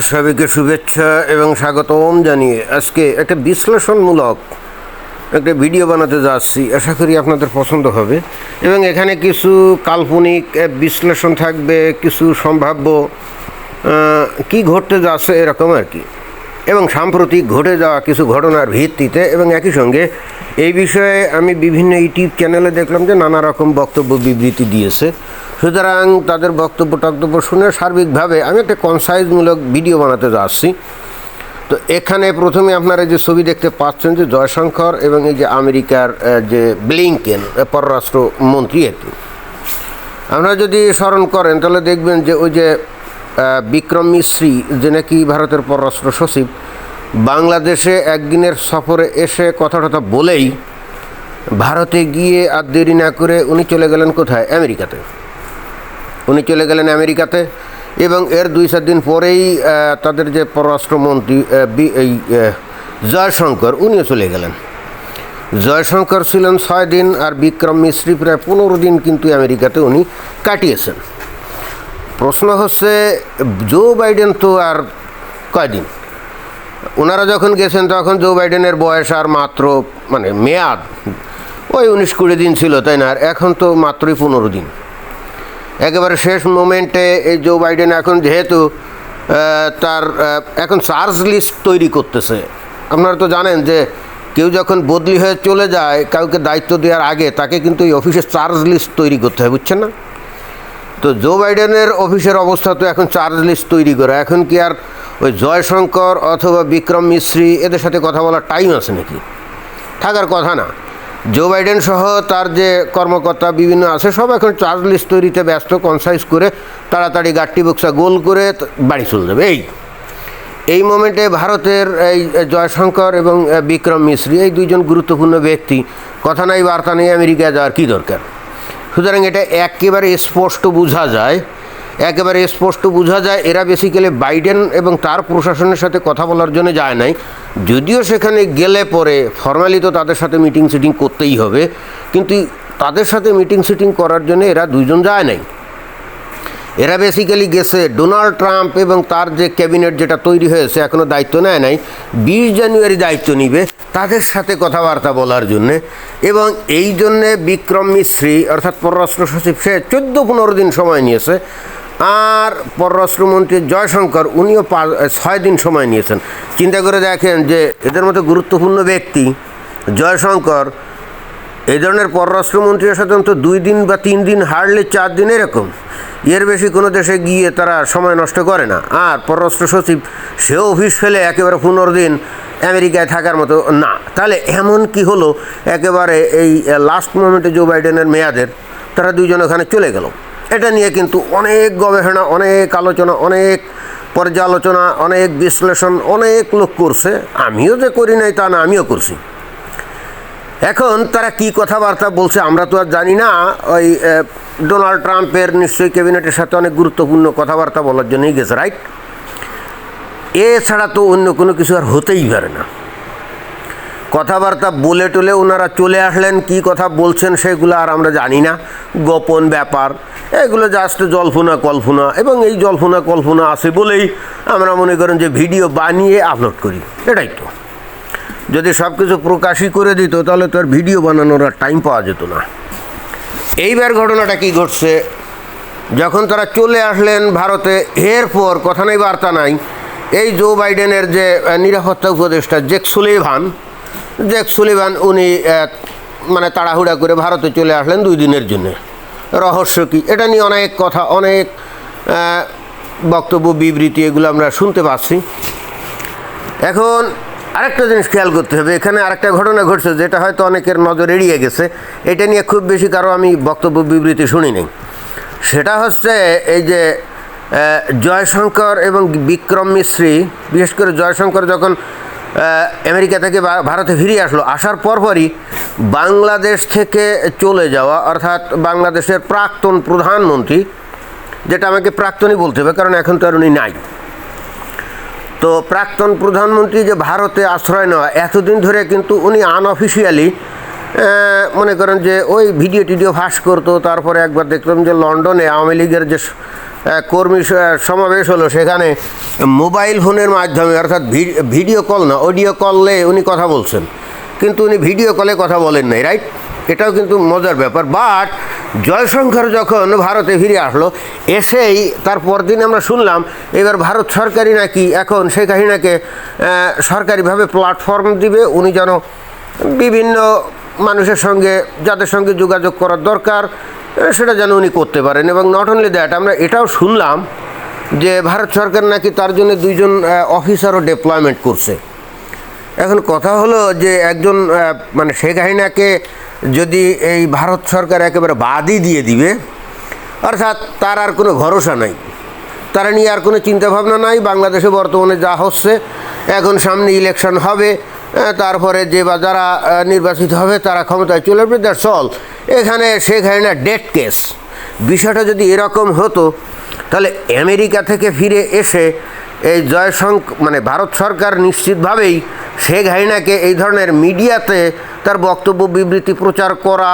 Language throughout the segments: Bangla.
সবাইকে শুভেচ্ছা এবং স্বাগতম জানিয়ে আজকে একটা বিশ্লেষণমূলক একটা ভিডিও বানাতে যাচ্ছি। আশা করি আপনাদের পছন্দ হবে। এবং এখানে কিছু কাল্পনিক বিশ্লেষণ থাকবে, কিছু সম্ভাব্য কি ঘটতে যাচ্ছে এরকম আর কি। এবং সাম্প্রতিক ঘটে যাওয়া কিছু ঘটনার ভিত্তিতে এবং একই সঙ্গে এই বিষয়ে আমি বিভিন্ন ইউটিউব চ্যানেলে দেখলাম যে নানা রকম বক্তব্য বিবৃতি দিয়েছে। সুতরাং তাদের বক্তব্য টক্তব্য শুনে সার্বিকভাবে আমি একটা কনসাইজমূলক ভিডিও বানাতে যাচ্ছি। তো এখানে প্রথমে আপনারা যে ছবি দেখতে পাচ্ছেন যে জয়শঙ্কর এবং এই যে আমেরিকার যে ব্লিংকেন পররাষ্ট্রমন্ত্রী পররাষ্ট্র মন্ত্রী আপনারা যদি স্মরণ করেন, তাহলে দেখবেন যে ওই যে বিক্রম মিশ্রি, যে নাকি ভারতের পররাষ্ট্র সচিব, বাংলাদেশে একদিনের সফরে এসে কথা টথা বলেই ভারতে গিয়ে আর দেরি না করে উনি চলে গেলেন কোথায়? আমেরিকাতে। উনি চলে গেলেন আমেরিকাতে এবং এর দুই চার দিন পরেই তাদের যে পররাষ্ট্রমন্ত্রী এই জয়শঙ্কর, উনিও চলে গেলেন। জয়শঙ্কর ছিলেন ছয় দিন আর বিক্রম মিশ্রি প্রায় পনেরো দিন কিন্তু আমেরিকাতে উনি কাটিয়েছেন। প্রশ্ন হচ্ছে, জো বাইডেন তো আর কয়দিন? ওনারা যখন গেছেন তখন জো বাইডেনের বয়স আর মাত্র মানে মেয়াদ, ওই উনিশ কুড়ি দিন ছিল, তাই না? আর এখন তো মাত্রই পনেরো দিন। একেবারে শেষ মোমেন্টে এই জো বাইডেন এখন যেহেতু তার এখন চার্জ লিস্ট তৈরি করতেছে। আপনারা তো জানেন যে, কেউ যখন বদলি হয়ে চলে যায়, কাউকে দায়িত্ব দেওয়ার আগে তাকে কিন্তু এই অফিসের চার্জ লিস্ট তৈরি করতে হয়, বুঝছেন না? তো জো বাইডেনের অফিসের অবস্থা তো এখন চার্জ লিস্ট তৈরি করা। এখন কি আর ওই জয়শঙ্কর অথবা বিক্রম মিশ্রি এদের সাথে কথা বলার টাইম আছে নাকি? থাকার কথা না। জো বাইডেন সহ তার যে কর্মকর্তা বিভিন্ন আছে, সব এখন চার্জ লিস্ট তৈরিতে ব্যস্ত কনসাইজ করে তাড়াতাড়ি গাট্টি বক্সা গোল করে বাড়ি চলে যাবে। এই এই মোমেন্টে ভারতের এই জয়শঙ্কর এবং বিক্রম মিশ্রি এই দুইজন গুরুত্বপূর্ণ ব্যক্তি, কথা নাই, বার্তা নেই আমেরিকা যাওয়ার কী দরকার? সুতরাং এটা একেবারে স্পষ্ট বোঝা যায়। একেবারে স্পষ্ট বোঝা যায়, এরা বেসিক্যালি বাইডেন এবং তার প্রশাসনের সাথে কথা বলার জন্য যায় নাই। যদিও সেখানে গেলে পরে ফর্মালি তো তাদের সাথে মিটিং সিটিং করতেই হবে, কিন্তু তাদের সাথে মিটিং সিটিং করার জন্য এরা দুইজন যায় নাই। এরা বেসিক্যালি গেছে ডোনাল্ড ট্রাম্প এবং তার যে ক্যাবিনেট যেটা তৈরি হয়েছে এখনও দায়িত্ব নেয় নাই। বিশ জানুয়ারি দায়িত্ব নিবে। তাদের সাথে কথাবার্তা বলার জন্যে এবং এই জন্যে বিক্রম মিশ্রি অর্থাৎ পররাষ্ট্র সচিব, সে চোদ্দ পনেরো দিন সময় নিয়েছে। আর পররাষ্ট্রমন্ত্রী জয়শঙ্কর, উনিও পাঁচ ছয় দিন সময় নিয়েছেন। চিন্তা করে দেখেন যে এদের মতো গুরুত্বপূর্ণ ব্যক্তি জয়শঙ্কর এই ধরনের পররাষ্ট্রমন্ত্রীরা সাধারণত দুই দিন বা তিন দিন হারলে চার দিন এরকম। এর বেশি কোনো দেশে গিয়ে তারা সময় নষ্ট করে না। আর পররাষ্ট্র সচিব, সেও অফিস ফেলে একেবারে পনেরো দিন আমেরিকায় থাকার মতো না। তাহলে এমন কি হলো? একেবারে এই লাস্ট মোমেন্টে জো বাইডেনের মেয়াদের তারা দুইজন ওখানে চলে গেল। এটা নিয়ে কিন্তু অনেক গবেষণা, অনেক আলোচনা, অনেক পর্যালোচনা, অনেক বিশ্লেষণ, অনেক লোক করছে। আমিও যে করি নাই তা না, আমিও করছি। এখন তারা কি কথাবার্তা বলছে আমরা তো আর জানি না। ওই ডোনাল্ড ট্রাম্পের নিশ্চয়ই ক্যাবিনেটের সাথে অনেক গুরুত্বপূর্ণ কথাবার্তা বলার জন্যই গেছে রাইট এছাড়া তো অন্য কোনো কিছু আর হতেই পারে না। কথাবার্তা বলে টলে ওনারা চলে আসলেন, কি কথা বলছেন সেগুলো আর আমরা জানি না। গোপন ব্যাপার, এগুলো জাস্ট জল্পনা কল্পনা, এবং এই জল্পনা কল্পনা আছে বলেই আমরা মনে করেন যে ভিডিও বানিয়ে আপলোড করি, এটাই তো। যদি সব কিছু প্রকাশই করে দিত, তাহলে তো আর ভিডিও বানানোর আর টাইম পাওয়া যেত না। এইবার ঘটনাটা কি ঘটছে? যখন তারা চলে আসলেন ভারতে এরপর কথা নেই, বার্তা নাই, এই জো বাইডেনের যে নিরাপত্তা উপদেষ্টা জেক সুলিভান জেক সুলিভান উনি মানে তাড়াহুড়া করে ভারতে চলে আসলেন দুই দিনের জন্য। রহস্য কি? এটা নিয়ে অনেক কথা, অনেক বক্তব্য, বিবৃতি এগুলো আমরা শুনতে পাচ্ছি। এখন আরেকটা জিনিস খেয়াল করতে হবে, এখানে আরেকটা ঘটনা ঘটছে যেটা হয়তো অনেকের নজর এড়িয়ে গেছে, এটা নিয়ে খুব বেশি কারও আমি বক্তব্য বিবৃতি শুনি নাই। সেটা হচ্ছে এই যে জয়শঙ্কর এবং বিক্রম মিশ্রি বিশেষ করে জয়শঙ্কর যখন আমেরিকা থেকে ভারতে ফিরে আসলো, আসার পরপরই বাংলাদেশ থেকে চলে যাওয়া, অর্থাৎ বাংলাদেশের প্রাক্তন প্রধানমন্ত্রী, যেটা আমাকে প্রাক্তনই বলতে হবে, কারণ এখন তো আর উনি নাই। তো প্রাক্তন প্রধানমন্ত্রী যে ভারতে আশ্রয় নেওয়া, এতদিন ধরে কিন্তু উনি আনঅফিসিয়ালি মনে করেন যে ওই ভিডিও টিডিও ফাঁস করতো, তারপরে একবার দেখলাম যে লন্ডনে আওয়ামী লীগের যে কর্মী সমাবেশ হলো, সেখানে মোবাইল ফোনের মাধ্যমে, অর্থাৎ ভিডিও কল না অডিও কলে উনি কথা বলছেন। কিন্তু উনি ভিডিও কলে কথা বলেন নাই রাইট এটাও কিন্তু মজার ব্যাপার। বাট জয়শঙ্কর যখন ভারতে ফিরে আসলো এসেই তার পরদিন আমরা শুনলাম এবার ভারত সরকারই নাকি এখন হাসিনাকে আহ, সরকারিভাবে প্ল্যাটফর্ম দিবে। উনি যেন বিভিন্ন মানুষের সঙ্গে যাদের সঙ্গে যোগাযোগ করার দরকার সেটা যেন উনি করতে পারেন। এবং নট অনলি দ্যাট আমরা এটাও শুনলাম যে ভারত সরকার নাকি তার জন্য দুইজন অফিসারও ডেপ্লয়মেন্ট করছে। এখন কথা হলো যে একজন মানে শেখ হাসিনাকে যদি এই ভারত সরকার একেবারে বাদই দিয়ে দিবে, অর্থাৎ তার আর কোনো ভরসা নাই। তারা নিয়ে আর কোনো চিন্তাভাবনা নাই, বাংলাদেশে বর্তমানে যা হচ্ছে, এখন সামনে ইলেকশন হবে তারপরে যে বা যারা নির্বাচিত হবে, তারা ক্ষমতায় চলে আসবে, দ্যাটস অল। এখানে শেখ হাসিনা ডেট কেস। বিষয়টা যদি এরকম হতো, তাহলে আমেরিকা থেকে ফিরে এসে এই জয়শঙ্ক মানে ভারত সরকার নিশ্চিতভাবেই শেখ হাসিনাকে এই ধরনের মিডিয়াতে তার বক্তব্য, বিবৃতি প্রচার করা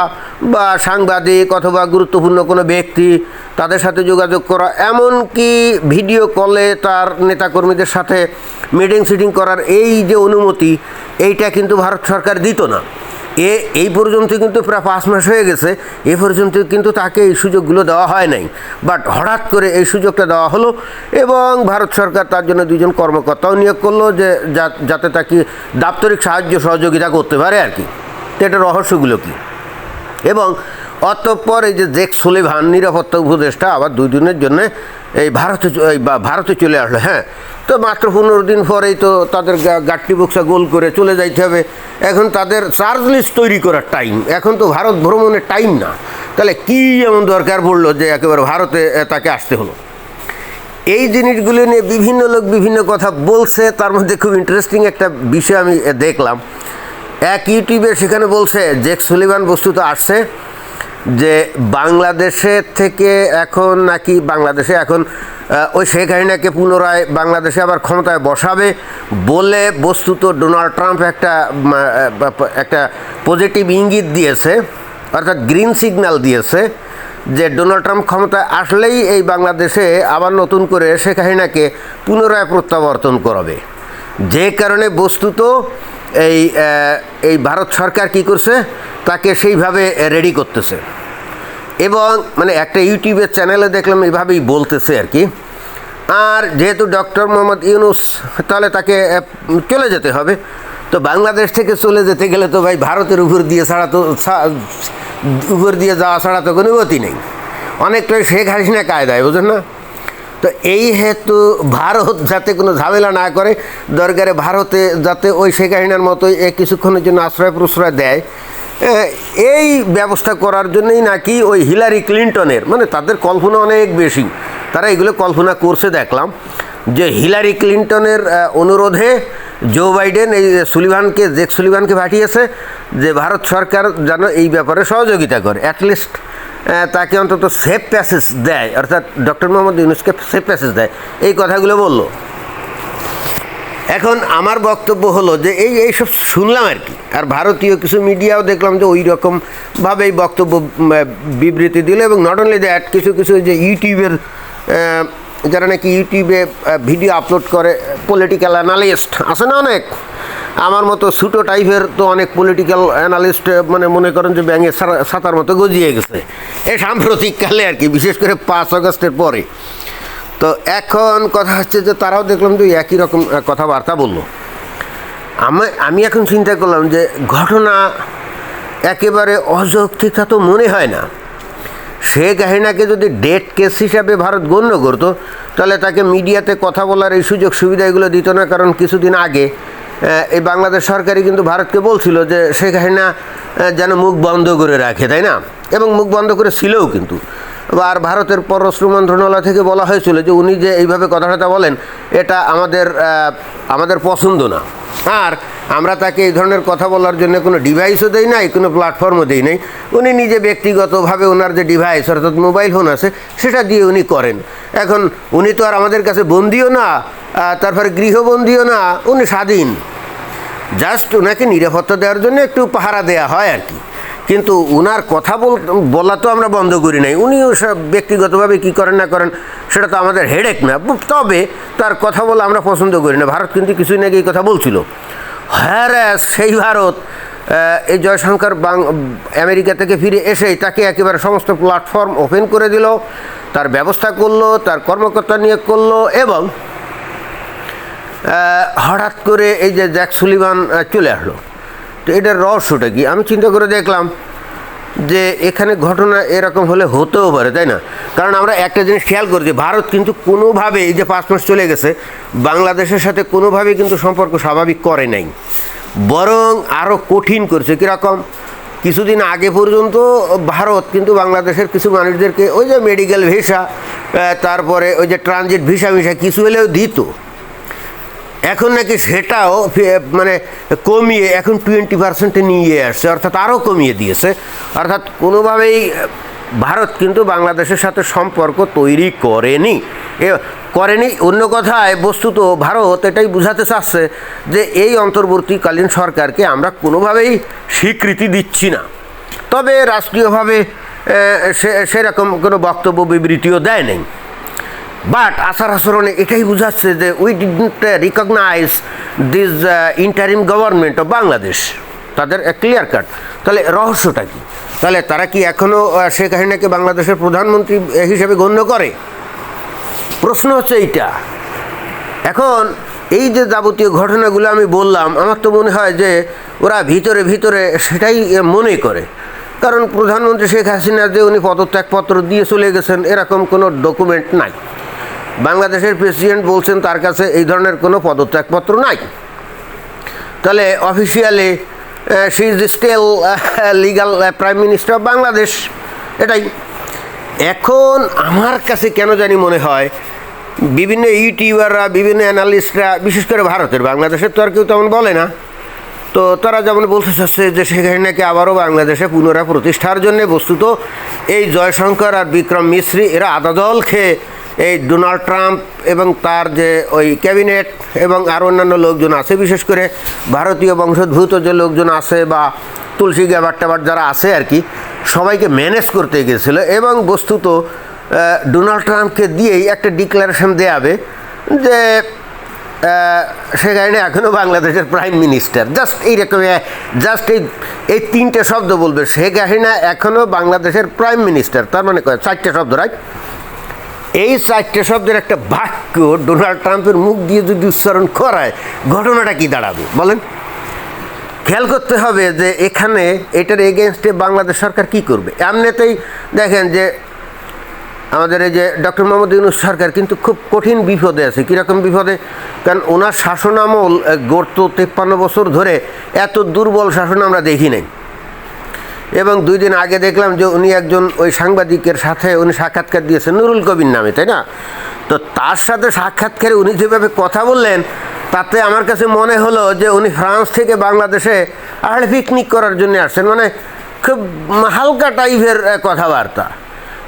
বা সাংবাদিক অথবা গুরুত্বপূর্ণ কোনো ব্যক্তি তাদের সাথে যোগাযোগ করা, এমনকি ভিডিও কলে তার নেতাকর্মীদের সাথে মিটিং সিটিং করার এই যে অনুমতি, এইটা কিন্তু ভারত সরকার দিত না। এ, এই পর্যন্ত কিন্তু প্রায় পাঁচ মাস হয়ে গেছে। এ পর্যন্ত কিন্তু তাকে এই সুযোগগুলো দেওয়া হয় নাই। বাট হঠাৎ করে এই সুযোগটা দেওয়া হলো এবং ভারত সরকার তার জন্য দুজন কর্মকর্তাও নিয়োগ করল যে, যাতে তাকে দাপ্তরিক সাহায্য সহযোগিতা করতে পারে আর কি। তো এটা রহস্যগুলো কী? এবং অতঃপর এই যে জেক সুলিভান, নিরাপত্তা উপদেষ্টা, আবার দুই দিনের জন্য এই ভারতে ভারতে চলে আসলো হ্যাঁ। তো মাত্র পনেরো দিন পরেই তো তাদের গাট্টি বক্সা গোল করে চলে যাইতে হবে। এখন তাদের চার্জ লিস্ট তৈরি করার টাইম। এখন তো ভারত ভ্রমণের টাইম না। তাহলে কী এমন দরকার পড়ল যে একেবারে ভারতে তাকে আসতে হলো? এই জিনিসগুলো নিয়ে বিভিন্ন লোক বিভিন্ন কথা বলছে। তার মধ্যে খুব ইন্টারেস্টিং একটা বিষয় আমি দেখলাম। এক ইউটিউবে সেখানে বলছে, জেক সুলিভান বস্তুত আসছে। যে বাংলাদেশের থেকে এখন নাকি বাংলাদেশে এখন ওই শেখ হাসিনাকে পুনরায় বাংলাদেশে আবার ক্ষমতায় বসাবে বলে বস্তুত ডোনাল্ড ট্রাম্প একটা একটা পজিটিভ ইঙ্গিত দিয়েছে, অর্থাৎ গ্রিন সিগন্যাল দিয়েছে যে ডোনাল্ড ট্রাম্প ক্ষমতায় আসলেই এই বাংলাদেশে আবার নতুন করে শেখ হাসিনাকে পুনরায় প্রত্যাবর্তন করাবে। যে কারণে বস্তুত এই এই ভারত সরকার কি করছে? তাকে সেইভাবে রেডি করতেছে। এবং মানে একটা ইউটিউবের চ্যানেলে দেখলাম এইভাবেই বলতেছে আর কি। আর যেহেতু ডক্টর মোহাম্মদ ইউনুস, তাহলে তাকে চলে যেতে হবে। তো বাংলাদেশ থেকে চলে যেতে গেলে তো ভাই ভারতের উপর দিয়ে ছাড়া তো উপর দিয়ে যাওয়া ছাড়া তো কোনো গতি নেই। অনেকটাই শেখ হাসিনা কায়দায় বুঝেন না? তো এই হেতু ভারত যাতে কোনো ঝামেলা না করে দরকারে ভারতে যাতে ওই শেখ হাসিনার মতোই এ কিছুক্ষণের জন্য আশ্রয় প্রশ্রয় দেয় এই ব্যবস্থা করার জন্যই নাকি ওই হিলারি ক্লিন্টনের মানে তাদের কল্পনা অনেক বেশি, তারা এগুলো কল্পনা করছে দেখলাম, যে হিলারি ক্লিন্টনের অনুরোধে জো বাইডেন, এই সুলিভানকে, জেক সুলিভানকে পাঠিয়েছে যে ভারত সরকার যেন এই ব্যাপারে সহযোগিতা করে অ্যাটলিস্ট তাকে অন্তত সেফ প্যাসেজ দেয়। অর্থাৎ ডক্টর মোহাম্মদ ইউনুসকে সেফ প্যাসেজ দেয়। এই কথাগুলো বলল। এখন আমার বক্তব্য হলো যে এই এইসব শুনলাম আর কি। আর ভারতীয় কিছু মিডিয়াও দেখলাম যে ওই রকমভাবেই বক্তব্য বিবৃতি দিল এবং নট অনলি দ্যাট কিছু কিছু যে ইউটিউবের যারা নাকি ইউটিউবে ভিডিও আপলোড করে পলিটিক্যাল অ্যানালিস্ট আছে না অনেক? আমার মতো ছোটো টাইপের তো অনেক পলিটিক্যাল অ্যানালিস্ট মানে মনে করেন যে ব্যাঙের সাঁতার মতো গজিয়ে গেছে। এ সাম্প্রতিককালে আর কি, বিশেষ করে পাঁচ অগস্টের পরে। তো এখন কথা হচ্ছে যে তারাও দেখলাম যে একই রকম কথাবার্তা বলল। আমি আমি এখন চিন্তা করলাম যে ঘটনা একেবারে অযৌক্তিকতা তো মনে হয় না। শেখ হাসিনাকে যদি ডেট কেস হিসাবে ভারত গণ্য করতো, তাহলে তাকে মিডিয়াতে কথা বলার এই সুযোগ সুবিধাগুলো দিত না, কারণ কিছুদিন আগে এই বাংলাদেশ সরকারই কিন্তু ভারতকে বলছিল যে শেখ হাসিনা যেন মুখ বন্ধ করে রাখে, তাই না? এবং মুখ বন্ধ করে ছিলও কিন্তু। আর ভারতের পররাষ্ট্র মন্ত্রণালয় থেকে বলা হয়েছিল যে উনি যে এইভাবে কথাটা বলেন, এটা আমাদের আমাদের পছন্দ না। আর আমরা তাকে এই ধরনের কথা বলার জন্য কোনো ডিভাইসও দেই নাই, কোনো প্ল্যাটফর্মও দেই নাই। উনি নিজে ব্যক্তিগতভাবে ওনার যে ডিভাইস অর্থাৎ মোবাইল ফোন আছে, সেটা দিয়ে উনি করেন। এখন উনি তো আর আমাদের কাছে বন্দিও না তারপরে গৃহবন্দিও না, উনি স্বাধীন। জাস্ট ওনাকে নিরাপত্তা দেওয়ার জন্য একটু পাহারা দেওয়া হয় আর কি। কিন্তু উনার কথা বল, বলা তো আমরা বন্ধ করি নাই। উনিও সব ব্যক্তিগতভাবে কী করেন না করেন, সেটা তো আমাদের হেডেক না। তবে তার কথা বলা আমরা পছন্দ করি না। ভারত কিন্তু কিছুই নাকি এই কথা বলছিল। হ্যাঁ সেই ভারত এই জয়শঙ্কর বাং, আমেরিকা থেকে ফিরে এসেই তাকে একেবারে সমস্ত প্ল্যাটফর্ম ওপেন করে দিল। তার ব্যবস্থা করল, তার কর্মকর্তা নিয়োগ করল এবং হঠাৎ করে এই যে জ্যাক সুলিভান আহ, চলে আসলো। তো এটার রহস্যটা কি? আমি চিন্তা করে দেখলাম যে এখানে ঘটনা এরকম হলে হতেও পারে তাই না? কারণ আমরা একটা জিনিস খেয়াল করছি ভারত কিন্তু কোনোভাবে এই যে পাঁচ মাস চলে গেছে বাংলাদেশের সাথে কোনোভাবে কিন্তু সম্পর্ক স্বাভাবিক করে নাই। বরং আরও কঠিন করছে। কীরকম? কিছুদিন আগে পর্যন্ত ভারত কিন্তু বাংলাদেশের কিছু মানুষদেরকে ওই যে মেডিকেল ভিসা তারপরে ওই যে ট্রানজিট ভিসা ভিসা কিছু হলেও দিত। এখন নাকি সেটাও মানে কমিয়ে এখন টোয়েন্টি পার্সেন্টে নিয়ে আসছে, অর্থাৎ আরও কমিয়ে দিয়েছে। অর্থাৎ কোনোভাবেই ভারত কিন্তু বাংলাদেশের সাথে সম্পর্ক তৈরি করেনি। করেনি, অন্য কথায় বস্তুত ভারত এটাই বোঝাতে চাচ্ছে যে এই অন্তর্বর্তীকালীন সরকারকে আমরা কোনোভাবেই স্বীকৃতি দিচ্ছি না। তবে রাষ্ট্রীয়ভাবে সেরকম কোনো বক্তব্য বিবৃতিও দেয় নাই। বাট আচার আচরণে এটাই বোঝাচ্ছে যে we didn't recognise this interim government of Bangladesh তাদের ক্লিয়ার কাট তাহলে রহস্যটা কি? তাহলে তারা কি এখনও শেখ হাসিনাকে বাংলাদেশের প্রধানমন্ত্রী আহ, হিসেবে গণ্য করে? প্রশ্ন হচ্ছে এইটা। এখন এই যে যাবতীয় ঘটনাগুলো আমি বললাম আমার তো মনে হয় যে ওরা ভিতরে ভিতরে সেটাই মনে করে। কারণ প্রধানমন্ত্রী শেখ হাসিনা যে উনি পদত্যাগপত্র দিয়ে চলে গেছেন এরকম কোনো ডকুমেন্ট নাই। বাংলাদেশের প্রেসিডেন্ট বলছেন তার কাছে এই ধরনের কোনো পদত্যাগপত্র নাই। তাহলে officially she is still legal prime minister of Bangladesh এটাই। এখন আমার কাছে কেন জানি মনে হয়, বিভিন্ন ইউটিউবাররা, বিভিন্ন অ্যানালিস্টরা, বিশেষ করে ভারতের, বাংলাদেশের তো আর কেউ তেমন বলে না। তো তারা যেমন বলতে চাচ্ছে যে সেখানে হাসিনাকে আবারও বাংলাদেশে পুনরায় প্রতিষ্ঠার জন্য বস্তুত এই জয়শঙ্কর আর বিক্রম মিশ্রি এরা আদা দল খেয়ে এই ডোনাল্ড ট্রাম্প এবং তার যে ওই ক্যাবিনেট এবং আরও অন্যান্য লোকজন আছে, বিশেষ করে ভারতীয় বংশোদ্ভূত যে লোকজন আছে বা তুলসী গ্যাবার ট্যাবার যারা আছে আর কি, সবাইকে ম্যানেজ করতে গেছিল এবং বস্তুত ডোনাল্ড ট্রাম্পকে দিয়েই একটা ডিক্লারেশন দেয়াবে যে সেখানে এখনও বাংলাদেশের প্রাইম মিনিস্টার। জাস্ট এইরকম জাস্ট এই এই তিনটে শব্দ বলবে। শেখ হাসিনা এখনও বাংলাদেশের প্রাইম মিনিস্টার, তার মানে চারটে শব্দ, রাইট? এই চারটে শব্দের একটা বাক্য ডোনাল্ড ট্রাম্পের মুখ দিয়ে যদি উচ্চারণ করায়, ঘটনাটা কি দাঁড়াবে? বলেন। খেয়াল করতে হবে যে এখানে এটার এগেনস্টে বাংলাদেশ সরকার কি করবে। এমনিতেই দেখেন যে আমাদের এই যে ডক্টর মোহাম্মদ ইউনুস সরকার কিন্তু খুব কঠিন বিপদে আছে। কীরকম বিপদে? কারণ ওনার শাসনামল গত তেপ্পান্ন বছর ধরে এত দুর্বল শাসন আমরা দেখি নাই। এবং দুই দিন আগে দেখলাম যে উনি একজন ওই সাংবাদিকের সাথে উনি সাক্ষাৎকার দিয়েছেন নুরুল কবির নামে, তাই না? তো তার সাথে সাক্ষাৎকারে উনি যেভাবে কথা বললেন, তাতে আমার কাছে মনে হলো যে উনি ফ্রান্স থেকে বাংলাদেশে আসলে পিকনিক করার জন্য আসছেন। মানে খুব হালকা টাইপের কথাবার্তা।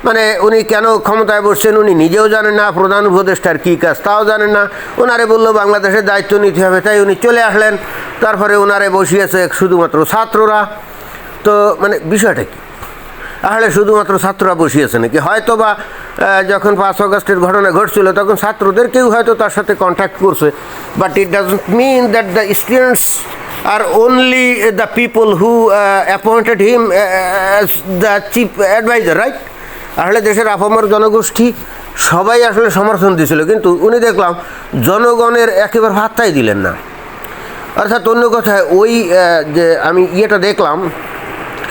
মানে উনি কেন ক্ষমতায় বসছেন উনি নিজেও জানেন না, প্রধান উপদেষ্টার কী কাজ তাও জানেন না। ওনারে বলল বাংলাদেশের দায়িত্ব নিতে হবে, তাই উনি চলে আসলেন। তারপরে ওনারে বসিয়েছে শুধুমাত্র ছাত্ররা। তো মানে বিষয়টা কি? আসলে শুধুমাত্র ছাত্ররা বসিয়েছে নাকি? হয়তো বা যখন পাঁচ অগস্টের ঘটনা ঘটছিল, তখন ছাত্রদের কেউ হয়তো তার সাথে কন্ট্যাক্ট করছে। But it doesn't mean that the students are only the people who appointed him the chief adviser right আসলে দেশের আপামর জনগোষ্ঠী সবাই আসলে সমর্থন দিয়েছিল, কিন্তু উনি দেখলাম জনগণের একেবারে ভাত্তাই দিলেন না। অর্থাৎ অন্য কথায় ওই যে আমি ইয়েটা দেখলাম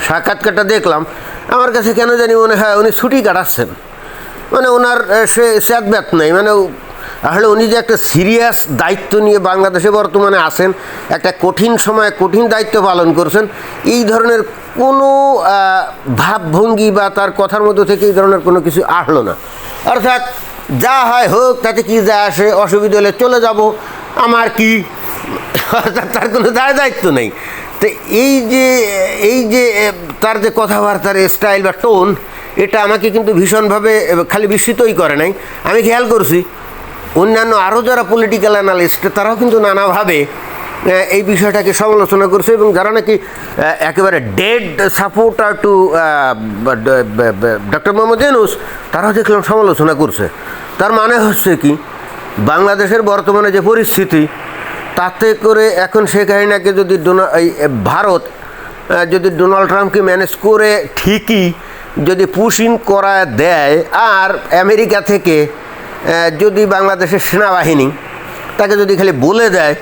সাক্ষাৎকারটা দেখলাম। আমার কাছে কেন জানি মনে হয় উনি ছুটি কাটাচ্ছেন। মানে ওনার সে সে স্যাদব্যাত নেই। মানে আসলে উনি যে একটা সিরিয়াস দায়িত্ব নিয়ে বাংলাদেশে বর্তমানে আছেন, একটা কঠিন সময়ে কঠিন দায়িত্ব পালন করছেন, এই ধরনের কোনো ভাবভঙ্গি বা তার কথার মধ্যে থেকে এই ধরনের কোনো কিছু আসলো না। অর্থাৎ যা হয় হোক, তাতে কি যা আসে, অসুবিধা হলে চলে যাব। আমার কি? অর্থাৎ তার কোনো দায় দায়িত্ব নেই। তো এই যে এই যে তার যে কথাবার্তার স্টাইল বা টোন এটা আমাকে কিন্তু ভীষণভাবে খালি বিস্মিতই করে নাই। আমি খেয়াল করছি, অন্যান্য আরও যারা পলিটিক্যাল অ্যানালিস্ট তারাও কিন্তু নানাভাবে এই বিষয়টাকে সমালোচনা করছে এবং যারা নাকি একেবারে dead supporter to doctor Mohammad Yunus তারাও দেখলাম সমালোচনা করছে। তার মানে হচ্ছে কি, বাংলাদেশের বর্তমানে যে পরিস্থিতি তাতে করে এখন শেখ হাসিনাকে যদি ভারত যদি ডোনাল্ড ট্রাম্পকে ম্যানেজ করে ঠিকই যদি পুশ করা দেয় আর আমেরিকা থেকে যদি বাংলাদেশের সেনাবাহিনী তাকে যদি খালি বলে দেয়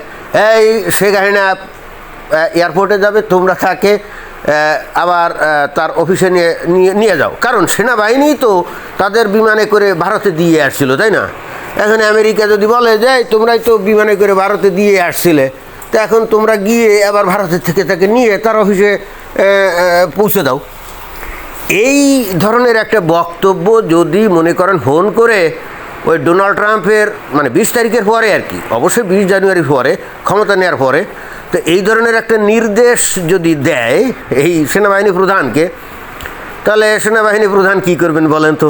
এই হাসিনা আহ, এয়ারপোর্টে যাবে তোমরা তাকে আবার তার অফিসে নিয়ে নিয়ে যাও। কারণ সেনাবাহিনী তো তাদের বিমানে করে ভারতে দিয়ে আসছিল তাই না? এখন আমেরিকা যদি বলে যে তোমরাই তো বিমানে করে ভারতে দিয়ে আসছিলে। তো এখন তোমরা গিয়ে আবার ভারতের থেকে তাকে নিয়ে তার অফিসে পৌঁছে দাও। এই ধরনের একটা বক্তব্য যদি মনে করেন ফোন করে ওই ডোনাল্ড ট্রাম্পের মানে বিশ তারিখের পরে আর কি, অবশ্যই বিশ জানুয়ারির পরে, ক্ষমতা নেওয়ার পরে, তো এই ধরনের একটা নির্দেশ যদি দেয় এই সেনাবাহিনী প্রধানকে, তাহলে সেনাবাহিনী প্রধান কি করবেন বলেন তো?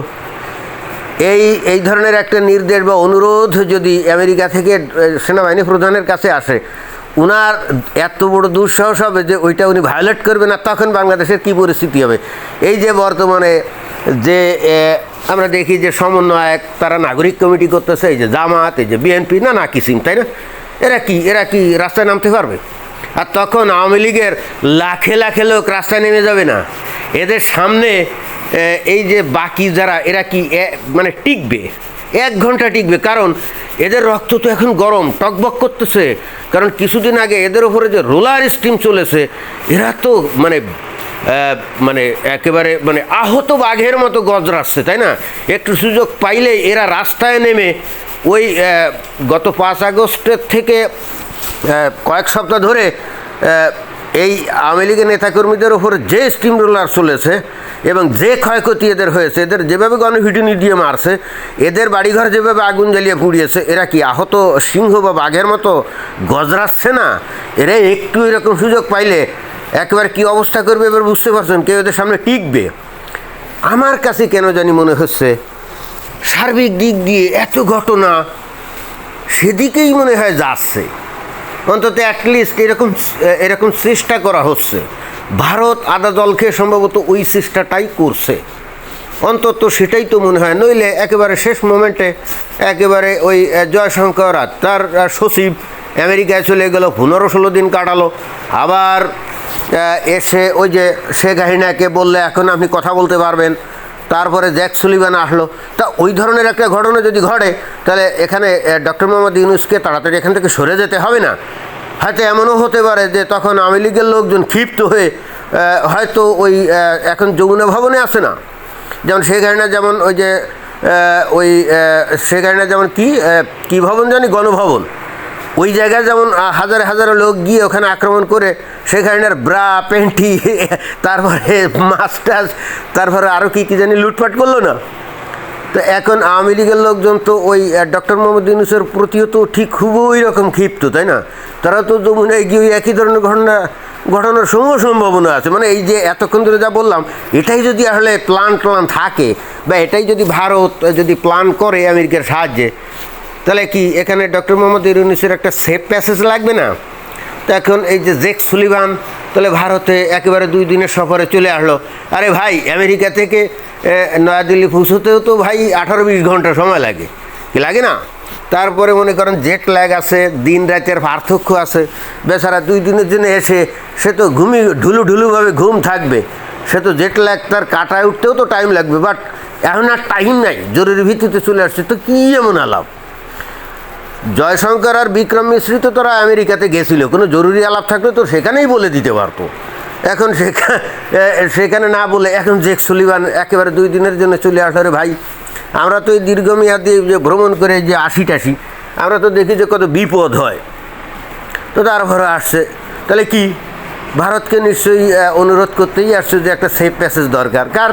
এই এই ধরনের একটা নির্দেশ বা অনুরোধ যদি আমেরিকা থেকে সেনাবাহিনী প্রধানের কাছে আসে, উনার এত বড় দুঃসাহস হবে যে ওইটা উনি ভায়োলেট করবেন আর তখন বাংলাদেশের কী পরিস্থিতি হবে? এই যে বর্তমানে যে আমরা দেখি যে সমন্বয়ক, তারা নাগরিক কমিটি করতেছে, এই যে জামাত, এই যে বিএনপি না না কিসিম, তাই না? এরা কি এরা কি রাস্তায় নামতে পারবে? আর তখন আওয়ামী লীগের লাখে লাখে লোক রাস্তায় নেমে যাবে না। এদের সামনে এই যে বাকি যারা, এরা কি মানে টিকবে? এক ঘণ্টা টিকবে। কারণ এদের রক্ত তো এখন গরম, টকবক করতেছে। কারণ কিছুদিন আগে এদের ওপরে যে রোলার স্টিম চলেছে, এরা তো মানে মানে একেবারে মানে আহত বাঘের মতো গজরাচ্ছে তাই না? একটু সুযোগ পাইলেই এরা রাস্তায় নেমে ওই গত পাঁচ আগস্টের থেকে কয়েক সপ্তাহ ধরে এই আওয়ামী লীগের নেতাকর্মীদের ওপর যে স্টিম রোলার চলেছে এবং যে ক্ষয়ক্ষতি এদের হয়েছে, এদের যেভাবে গণভিটুনি দিয়ে মারছে, এদের বাড়িঘর যেভাবে আগুন জ্বালিয়ে পুড়িয়েছে, এরা কি আহত সিংহ বা বাঘের মতো গজরাচ্ছে না? এরা একটু এরকম সুযোগ পাইলে একবার কি অবস্থা করবে এবার বুঝতে পারছেন? কেউ এদের সামনে টিকবে? আমার কাছে কেন জানি মনে হচ্ছে, সার্বিক দিক দিয়ে এত ঘটনা সেদিকেই মনে হয় যাচ্ছে। অন্তত অ্যাটলিস্ট এরকম এরকম চেষ্টা করা হচ্ছে। ভারত আদা দলকে সম্ভবত ওই চেষ্টাটাই করছে। অন্তত সেটাই তো মনে হয়। নইলে একেবারে শেষ মোমেন্টে একেবারে ওই জয়শঙ্কর তার সচিব আমেরিকায় চলে গেল, পনেরো ষোলো দিন কাটালো। আবার এসে ওই যে শেখ হাসিনাকে বললে, এখন আপনি কথা বলতে পারবেন। তারপরে জ্যাক সুলিভান আসলো। তা ওই ধরনের একটা ঘটনা যদি ঘটে, তাহলে এখানে ডক্টর মোহাম্মদ ইউনুসকে তাড়াতাড়ি এখান থেকে সরে যেতে হবে না। হয়তো এমনও হতে পারে যে তখন আওয়ামী লীগের লোকজন ক্ষিপ্ত হয়ে হয়তো ওই এখন যমুনা ভবনে আসে না। যেমন হাসিনা যেমন ওই যে ওই শেখ হাসিনা যেমন কি কি ভবন জানি? গণভবন। ওই জায়গায় যেমন হাজার হাজারে লোক গিয়ে ওখানে আক্রমণ করে হাসিনার ব্রা প্যান্টি তারপরে মাস্টার তারপরে আরও কি কি জানি লুটপাট করল না। তো এখন আওয়ামী লীগের লোকজন তো ওই ডক্টর মোহাম্মদ ইউনুসের প্রতিও তো ঠিক খুবই রকম ক্ষিপ্ত, তাই না? তারা তো যমুনায় গিয়ে ওই একই ধরনের ঘটনা, ঘটনার সমূহ সম্ভাবনা আছে। মানে এই যে এতক্ষণ ধরে যা বললাম, এটাই যদি আসলে প্ল্যান ট্লান থাকে, বা এটাই যদি ভারত যদি প্ল্যান করে আমেরিকার সাহায্যে তাহলে কি এখানে ডক্টর মোহাম্মদ ইউনুসের একটা সেফ প্যাসেজ লাগবে না? তো এখন এই যে জেক সুলিভান, তাহলে ভারতে একেবারে দুই দিনের সফরে চলে আসলো। আরে ভাই, আমেরিকা থেকে নয়াদিল্লি পৌঁছতেও তো ভাই আঠারো বিশ ঘণ্টা সময় লাগে। কি লাগে না? তারপরে মনে করেন জেট ল্যাগ আছে, দিন রাতের পার্থক্য আছে। বেচারা দুই দিনের জন্য এসে, সে তো ঘুমি, ঢুলু ঢুলুভাবে ঘুম থাকবে। সে তো জেট ল্যাগ তার কাটায় উঠতেও তো টাইম লাগবে বাট এখন আর টাইম নাই, জরুরি ভিত্তিতে চলে আসছে। তো কী এমন আলাপ? জয়শঙ্কর আর বিক্রম মিশ্রি তো তারা আমেরিকাতে গেছিল। কোনো জরুরি আলাপ থাকলে তো সেখানেই বলে দিতে পারতো। এখন সেখানে না বলে, এখন জেক সুলিভান একেবারে দুই দিনের জন্য চলে আসলে ভাই, আমরা তো এই দীর্ঘমেয়াদী যে ভ্রমণ করে যে আসি টাসি আমরা তো দেখি যে কত বিপদ হয়। তো তারপরে আসছে। তাহলে কি? ভারতকে নিশ্চয়ই অনুরোধ করতেই আসছে যে একটা সেফ প্যাসেজ দরকার। কার?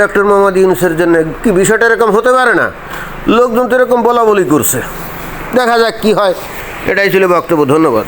ডক্টর মোহাম্মদ ইউনুসের জন্য। কি বিষয়টা এরকম হতে পারে না? লোকজন তো এরকম বলা বলি করছে। দেখা যাক কি হয়। এটাই ছিল বক্তব্য ধন্যবাদ।